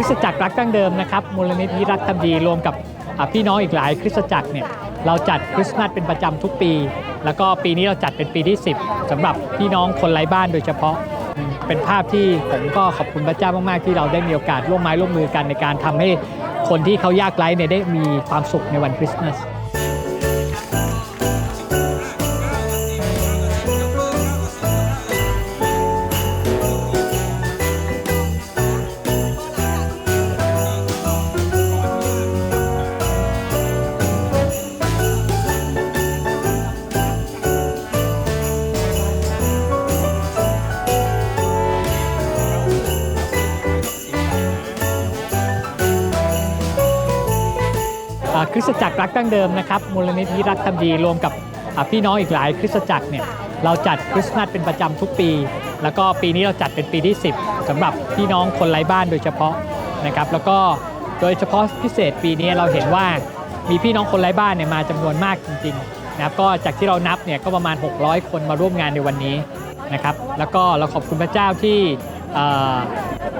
คริสตจักรรักดั้งเดิมนะครับมูลนิธิรักทำดีรวมกับพี่น้องอีกหลายคริสตจักรเนี่ยเราจัดคริสต์มาสเป็นประจำทุกปี แล้วก็ปีนี้เราจัดเป็นปีที่ 10สำหรับพี่น้องคนไร้บ้านโดยเฉพาะ เป็นภาพที่ผมก็ขอบคุณพระเจ้ามากๆ ที่เราได้มีโอกาสร่วมไม้ร่วมมือกันในการทำให้คนที่เขายากไร้เนี่ยได้มีความสุขในวันคริสต์มาส คริสตจักรรักดั้งเดิมนะครับมูลนิธิรักทำดีรวมกับพี่น้องอีกหลายคริสตจักรเนี่ยเราจัดคริสต์มาสเป็นประจำทุกปี แล้วก็ปีนี้เราจัดเป็นปีที่ 10สำหรับพี่น้องคนไร้บ้านโดยเฉพาะนะครับ แล้วก็โดยเฉพาะพิเศษปีนี้เราเห็นว่ามีพี่น้องคนไร้บ้านเนี่ยมาจำนวนมากจริงๆนะครับก็จากที่เรานับเนี่ยก็ประมาณ 600 คนมาร่วมงานในวันนี้นะครับ แล้วก็เราขอบคุณพระเจ้าที่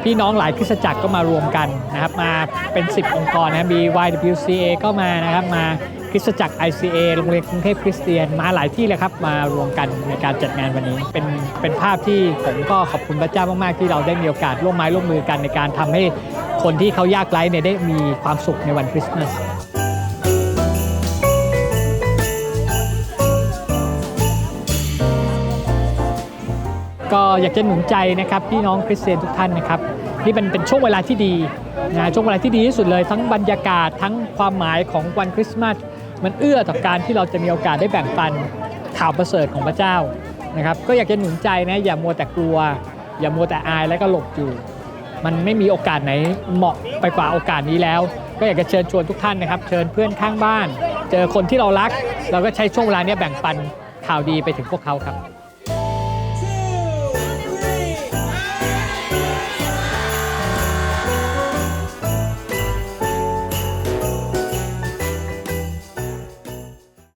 พี่น้องหลายคริสตจักรก็มารวมกันนะครับ มาเป็น 10 องค์กรนะมี YWCA ก็มานะครับ มาคริสตจักร ICA โรงเรียนกรุงเทพคริสเตียนมาหลายที่เลยครับ มารวมกันในการจัดงานวันนี้ เป็นเป็นภาพที่ผมก็ขอบคุณพระเจ้ามาก ๆ ที่เราได้มีโอกาสร่วมไม้ร่วมมือกันในการทำให้คนที่เขายากไร้เนี่ยได้มีความสุขในวันคริสต์มาส ก็อยากจะหนุนใจนะครับพี่น้องคริสเตียนทุกท่านนะครับนี่เป็นเป็นช่วงเวลาที่ดีนะช่วงเวลาที่ดีที่สุดเลยทั้งบรรยากาศทั้งความหมายของวันคริสต์มาสมันเอื้อต่อการที่เราจะมีโอกาสได้แบ่งปันข่าวประเสริฐของพระเจ้านะครับก็อยากจะหนุนใจนะอย่ามัวแต่กลัว อย่ามัวแต่อายแล้วก็หลบอยู่ มันไม่มีโอกาสไหนเหมาะไปกว่าโอกาสนี้แล้ว ก็อยากจะเชิญชวนทุกท่านนะครับ เชิญเพื่อนข้างบ้าน เจอคนที่เรารัก เราก็ใช้ช่วงเวลาเนี้ยแบ่งปันข่าวดีไปถึงพวกเขาครับ